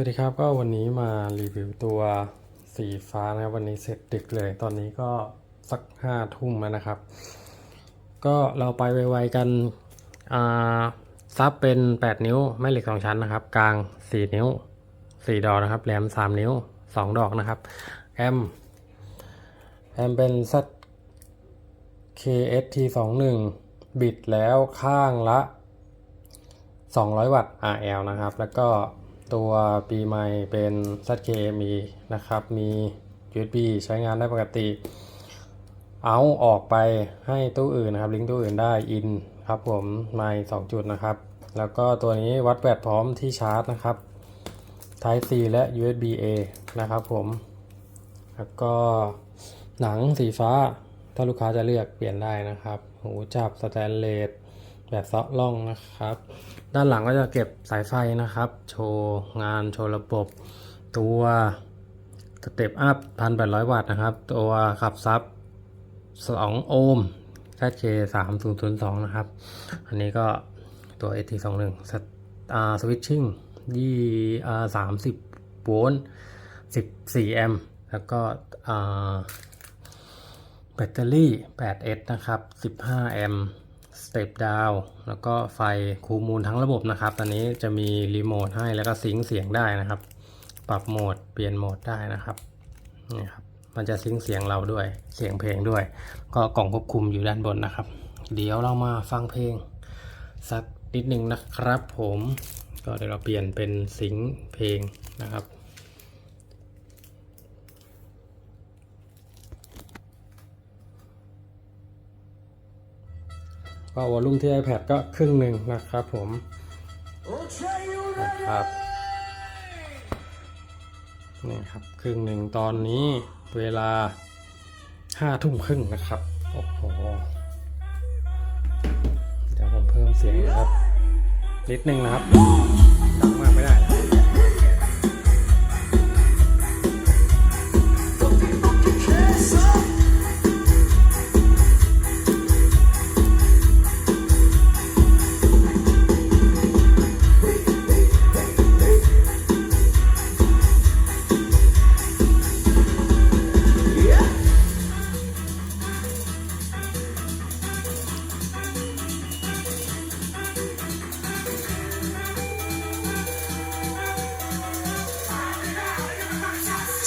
วัสดีครับก็วันนี้มารีวิวตัวสีฟ้านะครับวันนี้เสร็จดึกเลย ตอนนี้ก็สักห้าทุ่มแล้วนะครับ ก็เราไปไวๆกันอ่าซับเป็น 8 นิ้วแม่เหล็กสองชั้นนะครับ กลาง 4 นิ้ว 4 ดอกนะครับแหลม 3 นิ้ว 2 ดอกนะครับแอมแอมเป็น Z KST 2 1 บิดแล้วข้างละ 200 วัตต์ RL นะครับ แล้วก็ ตัวปีใหม่เป็น ZKME นะครับ มี USB ใช้งานได้ปกติ เอาออกไปให้ตู้อื่นนะครับ ลิงก์ตู้อื่นได้ อินครับผมไมค์2จุดนะครับ แล้วก็ตัวนี้วัดแบตพร้อมที่ชาร์จนะครับ Type C และ USB A นะครับผม แล้วก็หนังสีฟ้า ถ้าลูกค้าจะเลือกเปลี่ยนได้นะครับ หูจับสแตนเลส แบบเซาะล่องนะครับ ด้านหลังก็จะเก็บสายไฟนะครับ โชว์งานโชว์ระบบตัวสเต็ปอัพ1,800วัตต์นะครับ ตัวขับซับ2โอห์ม ZK 3002นะครับ อันนี้ก็ตัว ST21 สตอ่าสวิตชิ่งยี่อ่า30โวลต์14แอมป์แล้วก็แบตเตอรี่ 8S นะครับ 15 แอมป์ สเต็ปดาวแล้วก็ไฟคูมูลทั้งระบบนะครับตอนนี้จะมีรีโมทให้แล้วก็ซิงเสียงได้นะครับ ปรับโหมดเปลี่ยนโหมดได้นะครับนี่ครับมันจะซิงเสียงเราด้วยเสียงเพลงด้วย ก็กล่องควบคุมอยู่ด้านบนนะครับ เดี๋ยวเรามาฟังเพลง สักนิดหนึ่งนะครับผมก็เดี๋ยวเราเปลี่ยนเป็นซิงเพลงนะครับ ก็วอลลุ่มที่ iPad ก็ครึ่งหนึ่งนะครับผมนะครับนี่ครับครึ่งหนึ่งตอนนี้เวลาห้าทุ่มครึ่งนะครับ โอ้โห เดี๋ยวผมเพิ่มเสียงนะครับนิดนึงนะครับดังมากไม่ได้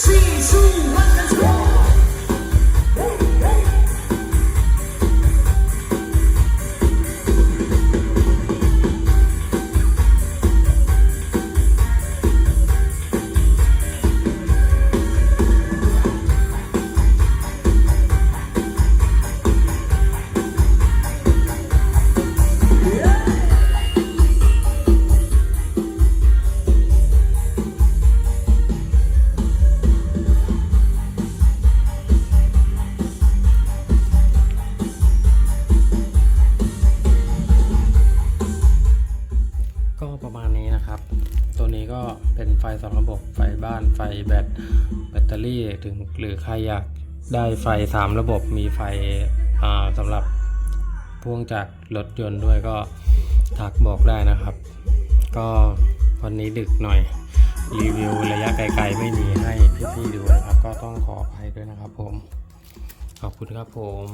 three ประมาณนี้นะครับ ตัวนี้ก็เป็นไฟสองระบบไฟบ้านไฟแบตแบตเตอรี่ถึงหรือใครอยากได้ไฟสามระบบมีไฟอ่าสำหรับพ่วงจากรถยนต์ด้วยก็ทักบอกได้นะครับ ก็วันนี้ดึกหน่อยรีวิวระยะไกลๆไม่มีให้พี่ๆดูนะครับ ก็ต้องขออภัยด้วยนะครับผม ขอบคุณครับผม